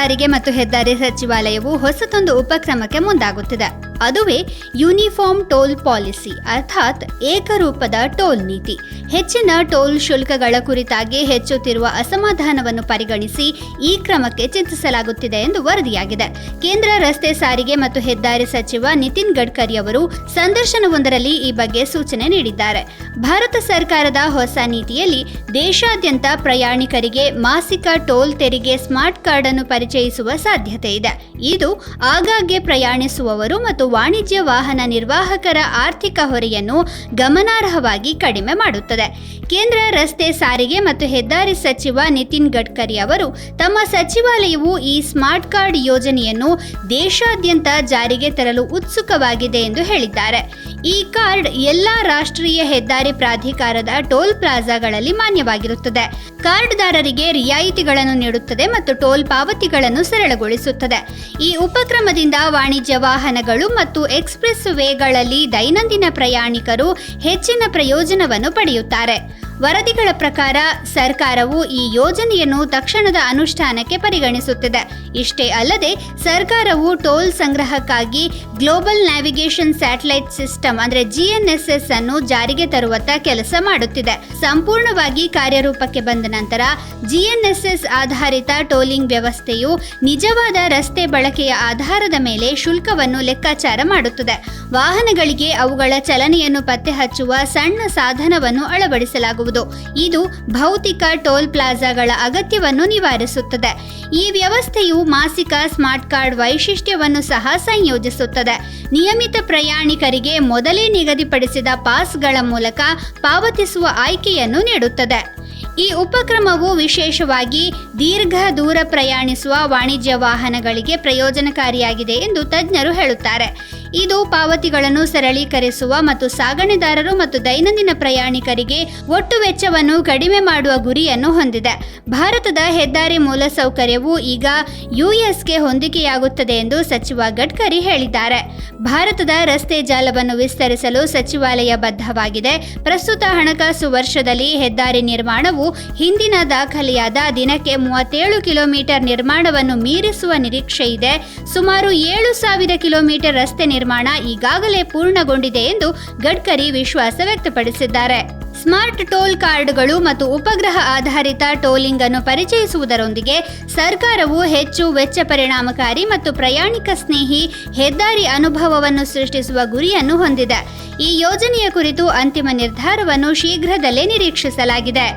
ಸಾರಿಗೆ ಮತ್ತು ಹೆದ್ದಾರಿ ಸಚಿವಾಲಯವು ಹೊಸತೊಂದು ಉಪಕ್ರಮಕ್ಕೆ ಮುಂದಾಗುತ್ತಿದೆ. ಅದುವೇ ಯೂನಿಫಾರ್ಮ್ ಟೋಲ್ ಪಾಲಿಸಿ, ಅರ್ಥಾತ್ ಏಕರೂಪದ ಟೋಲ್ ನೀತಿ. ಹೆಚ್ಚಿನ ಟೋಲ್ ಶುಲ್ಕಗಳ ಕುರಿತಾಗಿ ಹೆಚ್ಚುತ್ತಿರುವ ಅಸಮಾಧಾನವನ್ನು ಪರಿಗಣಿಸಿ ಈ ಕ್ರಮಕ್ಕೆ ಚಿಂತಿಸಲಾಗುತ್ತಿದೆ ಎಂದು ವರದಿಯಾಗಿದೆ. ಕೇಂದ್ರ ರಸ್ತೆ ಸಾರಿಗೆ ಮತ್ತು ಹೆದ್ದಾರಿ ಸಚಿವ ನಿತಿನ್ ಗಡ್ಕರಿ ಅವರು ಸಂದರ್ಶನವೊಂದರಲ್ಲಿ ಈ ಬಗ್ಗೆ ಸೂಚನೆ ನೀಡಿದ್ದಾರೆ. ಭಾರತ ಸರ್ಕಾರದ ಹೊಸ ನೀತಿಯಲ್ಲಿ ದೇಶಾದ್ಯಂತ ಪ್ರಯಾಣಿಕರಿಗೆ ಮಾಸಿಕ ಟೋಲ್ ತೆರಿಗೆ ಸ್ಮಾರ್ಟ್ ಕಾರ್ಡ್ ಅನ್ನು ಪರಿಚಯಿಸುವ ಸಾಧ್ಯತೆ ಇದೆ. ಇದು ಆಗಾಗ್ಗೆ ಪ್ರಯಾಣಿಸುವವರು ಮತ್ತು ವಾಣಿಜ್ಯ ವಾಹನ ನಿರ್ವಾಹಕರ ಆರ್ಥಿಕ ಹೊರೆಯನ್ನು ಗಮನಾರ್ಹವಾಗಿ ಕಡಿಮೆ ಮಾಡುತ್ತದೆ. ಕೇಂದ್ರ ರಸ್ತೆ ಸಾರಿಗೆ ಮತ್ತು ಹೆದ್ದಾರಿ ಸಚಿವ ನಿತಿನ್ ಗಡ್ಕರಿ ಅವರು ತಮ್ಮ ಸಚಿವಾಲಯವು ಈ ಸ್ಮಾರ್ಟ್ ಕಾರ್ಡ್ ಯೋಜನೆಯನ್ನು ದೇಶಾದ್ಯಂತ ಜಾರಿಗೆ ತರಲು ಉತ್ಸುಕವಾಗಿದೆ ಎಂದು ಹೇಳಿದ್ದಾರೆ. ಈ ಕಾರ್ಡ್ ಎಲ್ಲಾ ರಾಷ್ಟ್ರೀಯ ಹೆದ್ದಾರಿ ಪ್ರಾಧಿಕಾರದ ಟೋಲ್ ಪ್ಲಾಜಾಗಳಲ್ಲಿ ಮಾನ್ಯವಾಗಿರುತ್ತದೆ. ಕಾರ್ಡ್ದಾರರಿಗೆ ರಿಯಾಯಿತಿಗಳನ್ನು ನೀಡುತ್ತದೆ ಮತ್ತು ಟೋಲ್ ಪಾವತಿಗಳನ್ನು ಸರಳಗೊಳಿಸುತ್ತದೆ. ಈ ಉಪಕ್ರಮದಿಂದ ವಾಣಿಜ್ಯ ವಾಹನಗಳು ಮತ್ತು ಎಕ್ಸ್ಪ್ರೆಸ್ ವೇಗಳಲ್ಲಿ ದೈನಂದಿನ ಪ್ರಯಾಣಿಕರು ಹೆಚ್ಚಿನ ಪ್ರಯೋಜನವನ್ನು ಪಡೆಯುತ್ತಾರೆ. ವರದಿಗಳ ಪ್ರಕಾರ ಸರ್ಕಾರವು ಈ ಯೋಜನೆಯನ್ನು ತಕ್ಷಣದ ಅನುಷ್ಠಾನಕ್ಕೆ ಪರಿಗಣಿಸುತ್ತಿದೆ. ಇಷ್ಟೇ ಅಲ್ಲದೆ ಸರ್ಕಾರವು ಟೋಲ್ ಸಂಗ್ರಹಕ್ಕಾಗಿ ಗ್ಲೋಬಲ್ ನ್ಯಾವಿಗೇಷನ್ ಸ್ಯಾಟಲೈಟ್ ಸಿಸ್ಟಮ್ ಅಂದರೆ ಜಿಎನ್ಎಸ್ಎಸ್ ಅನ್ನು ಜಾರಿಗೆ ತರುವತ್ತ ಕೆಲಸ ಮಾಡುತ್ತಿದೆ. ಸಂಪೂರ್ಣವಾಗಿ ಕಾರ್ಯರೂಪಕ್ಕೆ ಬಂದ ನಂತರ ಜಿಎನ್ಎಸ್ಎಸ್ ಆಧಾರಿತ ಟೋಲಿಂಗ್ ವ್ಯವಸ್ಥೆಯು ನಿಜವಾದ ರಸ್ತೆ ಬಳಕೆಯ ಆಧಾರದ ಮೇಲೆ ಶುಲ್ಕವನ್ನು ಲೆಕ್ಕಾಚಾರ ಮಾಡುತ್ತದೆ. ವಾಹನಗಳಿಗೆ ಅವುಗಳ ಚಲನೆಯನ್ನು ಪತ್ತೆ ಹಚ್ಚುವ ಸಣ್ಣ ಸಾಧನವನ್ನು ಅಳವಡಿಸಲಾಗುವುದು. ಇದು ಭೌತಿಕ ಟೋಲ್ ಪ್ಲಾಜಾಗಳ ಅಗತ್ಯವನ್ನು ನಿವಾರಿಸುತ್ತದೆ. ಈ ವ್ಯವಸ್ಥೆಯು ಮಾಸಿಕ ಸ್ಮಾರ್ಟ್ ಕಾರ್ಡ್ ವೈಶಿಷ್ಟ್ಯವನ್ನು ಸಹ ಸಂಯೋಜಿಸುತ್ತದೆ. ನಿಯಮಿತ ಪ್ರಯಾಣಿಕರಿಗೆ ಮೊದಲೇ ನಿಗದಿಪಡಿಸಿದ ಪಾಸ್ಗಳ ಮೂಲಕ ಪಾವತಿಸುವ ಆಯ್ಕೆಯನ್ನು ನೀಡುತ್ತದೆ. ಈ ಉಪಕ್ರಮವು ವಿಶೇಷವಾಗಿ ದೀರ್ಘ ದೂರ ಪ್ರಯಾಣಿಸುವ ವಾಣಿಜ್ಯ ವಾಹನಗಳಿಗೆ ಪ್ರಯೋಜನಕಾರಿಯಾಗಿದೆ ಎಂದು ತಜ್ಞರು ಹೇಳುತ್ತಾರೆ. ಇದು ಪಾವತಿಗಳನ್ನು ಸರಳೀಕರಿಸುವ ಮತ್ತು ಸಾಗಣೆದಾರರು ಮತ್ತು ದೈನಂದಿನ ಪ್ರಯಾಣಿಕರಿಗೆ ಒಟ್ಟು ವೆಚ್ಚವನ್ನು ಕಡಿಮೆ ಮಾಡುವ ಗುರಿಯನ್ನು ಹೊಂದಿದೆ. ಭಾರತದ ಹೆದ್ದಾರಿ ಮೂಲಸೌಕರ್ಯವು ಈಗ ಯುಎಸ್ಗೆ ಹೊಂದಿಕೆಯಾಗುತ್ತದೆ ಎಂದು ಸಚಿವ ಗಡ್ಕರಿ ಹೇಳಿದ್ದಾರೆ. ಭಾರತದ ರಸ್ತೆ ಜಾಲವನ್ನು ವಿಸ್ತರಿಸಲು ಸಚಿವಾಲಯ ಬದ್ಧವಾಗಿದೆ. ಪ್ರಸ್ತುತ ಹಣಕಾಸು ವರ್ಷದಲ್ಲಿ ಹೆದ್ದಾರಿ ನಿರ್ಮಾಣವು ಹಿಂದಿನ ದಾಖಲೆಯಾದ ದಿನಕ್ಕೆ ಮೂವತ್ತೇಳು ಕಿಲೋಮೀಟರ್ ನಿರ್ಮಾಣವನ್ನು ಮೀರಿಸುವ ನಿರೀಕ್ಷೆ ಇದೆ ಸುಮಾರು ಏಳು ಸಾವಿರ ಕಿಲೋಮೀಟರ್ ರಸ್ತೆ ನಿರ್ಮಾಣ ಈಗಾಗಲೇ ಪೂರ್ಣಗೊಂಡಿದೆ ಎಂದು ಗಡ್ಕರಿ ವಿಶ್ವಾಸ ವ್ಯಕ್ತಪಡಿಸಿದ್ದಾರೆ. ಸ್ಮಾರ್ಟ್ ಟೋಲ್ ಕಾರ್ಡ್ಗಳು ಮತ್ತು ಉಪಗ್ರಹ ಆಧಾರಿತ ಟೋಲಿಂಗ್ ಅನ್ನು ಪರಿಚಯಿಸುವುದರೊಂದಿಗೆ ಸರ್ಕಾರವು ಹೆಚ್ಚು ವೆಚ್ಚ ಪರಿಣಾಮಕಾರಿ ಮತ್ತು ಪ್ರಯಾಣಿಕ ಸ್ನೇಹಿ ಹೆದ್ದಾರಿ ಅನುಭವವನ್ನು ಸೃಷ್ಟಿಸುವ ಗುರಿಯನ್ನು ಹೊಂದಿದೆ. ಈ ಯೋಜನೆಯ ಕುರಿತು ಅಂತಿಮ ನಿರ್ಧಾರವನ್ನು ಶೀಘ್ರದಲ್ಲೇ ನಿರೀಕ್ಷಿಸಲಾಗಿದೆ.